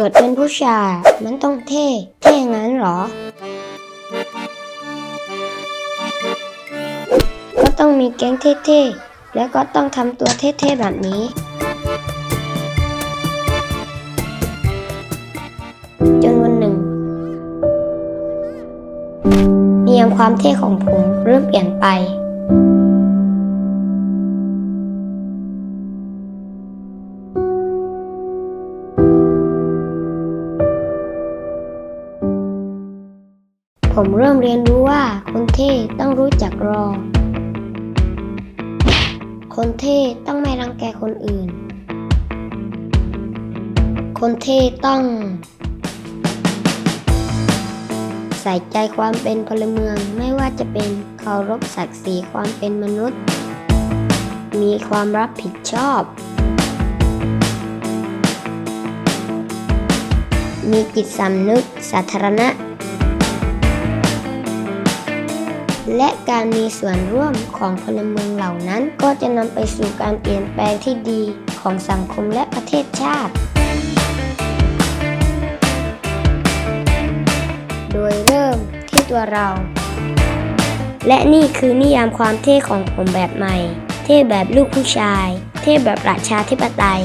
เกิดเป็นผู้ชาย มันต้องเท่ เท่งั้นเหรอ ก็ต้องมีแก๊งเท่ๆ แล้วก็ต้องทำตัวเท่ๆ แบบนี้ จนวันหนึ่ง เนิยมความเท่ของผมเริ่มเปลี่ยนไป ผมเริ่มเรียนรู้ว่าคนเท่ต้องรู้จักรอ คนเท่ต้องไม่รังแกคนอื่น คนเท่ต้อง ใส่ใจความเป็นพลเมืองไม่ว่าจะเป็นเคารพศักดิ์ศรีความเป็นมนุษย์ มีความรับผิดชอบ มีจิตสำนึกสาธารณะ และการมีส่วนร่วมของพลเมืองเหล่านั้น ก็จะนำไปสู่การเปลี่ยนแปลงที่ดีของสังคมและประเทศชาติ โดยเริ่มที่ตัวเรา และนี่คือนิยามความเท่ของผมแบบใหม่ เท่แบบลูกผู้ชาย เท่แบบปราชาธิปไตย